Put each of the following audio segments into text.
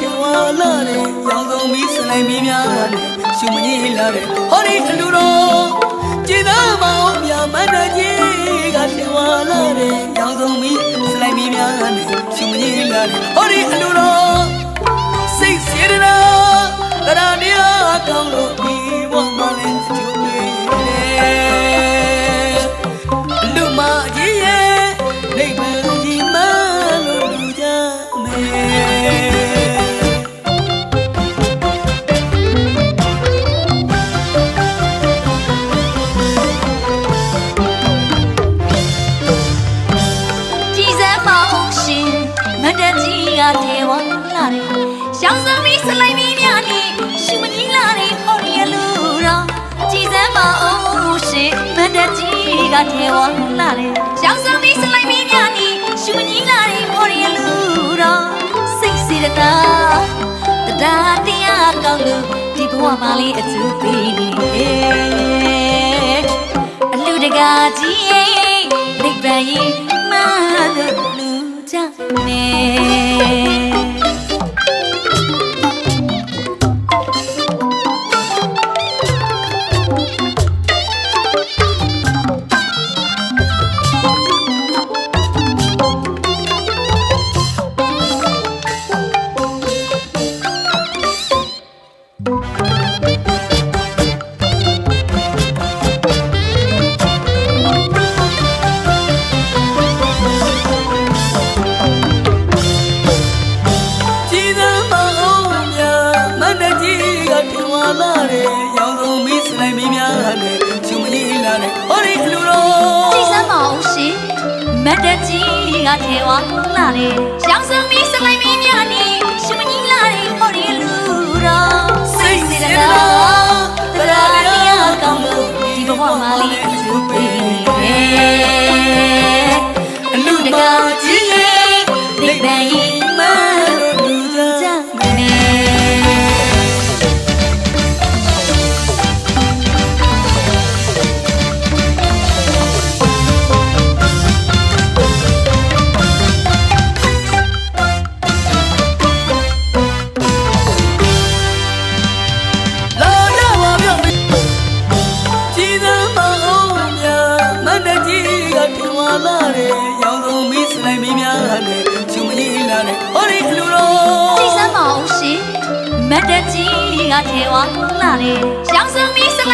ကြီးကထဝလာတယ်ရောင်စုံမီးစလိုက်မီးများနဲ့ရှုမကြီးလာတယ်ဟောဒီအလူတော်ကြည်သာမောင်မြမန္တကြီးကထဝလာတယ်ရောင်စုံမီးစလိုက်မီးများနဲ့ရှုမကြီးလာတယ်ဟောဒီအလူတော် စမီးစလိုက်မီးများနဲ့ရှူမကြီးလာတယ်ဟောရီလူတော်ကြည်စမ်းမအောင်ရှင်မတ်တကြီးကထေဝလာတယ်ရှောင်းစမီးစလိုက်မီးများနဲ့ရှူမကြီးလာတယ်ဟောရီလူတော်စိတ်စေတနာတရားတရားကောင်းလို့ဒီဘဝမှာလေးအကျိုးပေးနေအလူတကာကြီးရဲ့နိဗ္ဗာန်ကြီးမှလို့လူကြနေ မတ်တကြီးကထေဝလာတယ်ရောင်စုံမီး လာတယ်ရောင်စုံမီးစလိုက်မီးများနဲ့ရှုမကြီးလာတယ်ဟောဒီအလူတော်ကြည်စမ်းမအောင်ရှင်မတ်တကြီးကထေဝလာတယ်ရောင်စုံမီးစလိုက်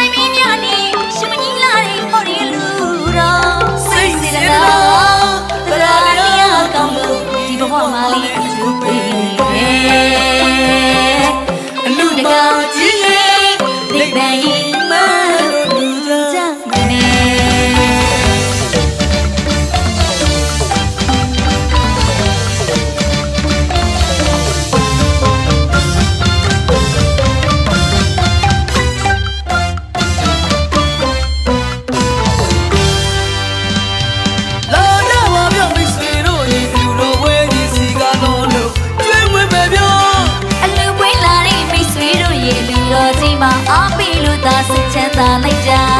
စားလိုက်ကြ